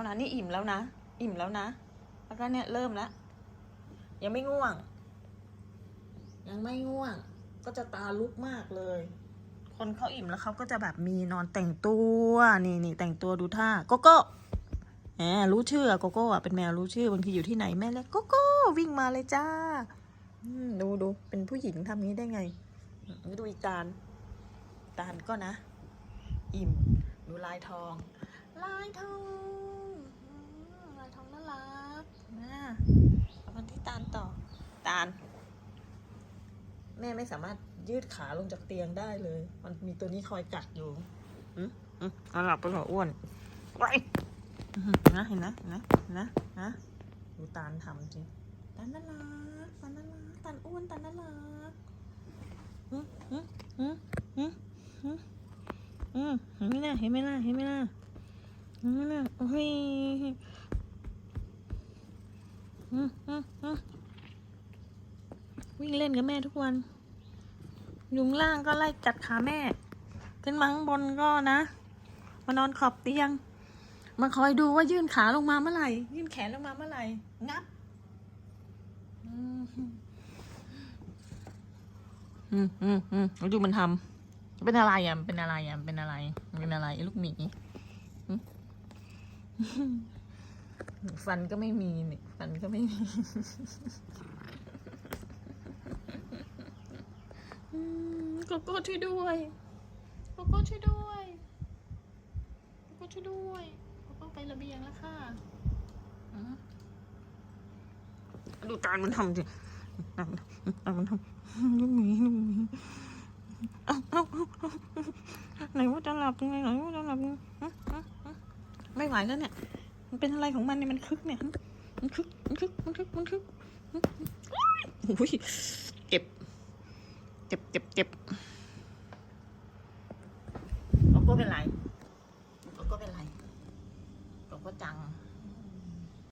านะนี่อิ่มแล้วนะ อิ่มแล้วนะ แล้วก็เนี่ยเริ่มแล้ว ยังไม่ง่วง ยังไม่ง่วง ก็จะตาลุกมากเลย คนเขาอิ่มแล้วเขาก็จะแบบมีนอนแต่งตัว นี่นี่แต่งตัวดูท่าโกโก้แหมรู้ชื่อโกโก้อะเป็นแมวรู้ชื่อบางทีอยู่ที่ไหนแม่เรียกโกโก้วิ่งมาเลยจ้าดูดูเป็นผู้หญิงทำนี้ได้ไงดูอีจานตานก็นะ อิ่มดูลายทอง ลายทองอืมลายทองน่ารักนะเอามันที่ตาลต่อ ตาล แม่ไม่สามารถยืดขาลงจากเตียงได้เลย มันมีตัวนี้คอยกัดอยู่อืมอืมเอาหลับไปเหรออ้วนไว้อื้อหือนะเห็นนะเห็นนะเห็นนะนะดูตาลทำจริงตาลน่ารักตาลน่ารักตาลอ้วนตาลน่ารักอืมอืมอืมอืมอืมอืมเห็นไหมล่ะเห็นไหมล่ะเห็นไหมล่ะเห็นไหมล่ะโอ้ยอืมอืมอืม วิ่งเล่นกับแม่ทุกวัน ยุงล่างก็ไล่กัดขาแม่ ขึ้นมาข้างบนก็นะ มานอนขอบเตียง มาคอยดูว่ายื่นขาลงมาเมื่อไหร่ ยื่นแขนลงมาเมื่อไหร่ งับอืมอืมอืมอืมแล้วดูมันทำเป็นอะไรอะมันเป็นอะไรอะมันเป็นอะไร เป็นอะไรไอ้ลูกหมีฟันก็ไม่มีนี่ฟันก็ไม่มี อืม โกโก้ช่วยด้วยโกโก้ช่วยด้วยโกโก้ช่วยด้วยโกโก้ไประเบียงแล้วค่ะอืมดูจานมันทำสิจานจานมันทำลูกหมีลูกหมีเอ้าเอ้าเอ้าเอ้าไหนว่าจะหลับยังไงไหนว่าจะหลับยังไงฮะฮะฮะไม่ไหวแล้วเนี่ย มันเป็นอะไรของมันเนี่ยมันคึกเนี่ย มันคึก มันคึก มันคึก มันคึกโอ้ยเจ็บ เจ็บเจ็บเจ็บโกโก้เป็นไรโกโก้เป็นไรโกโก้จัง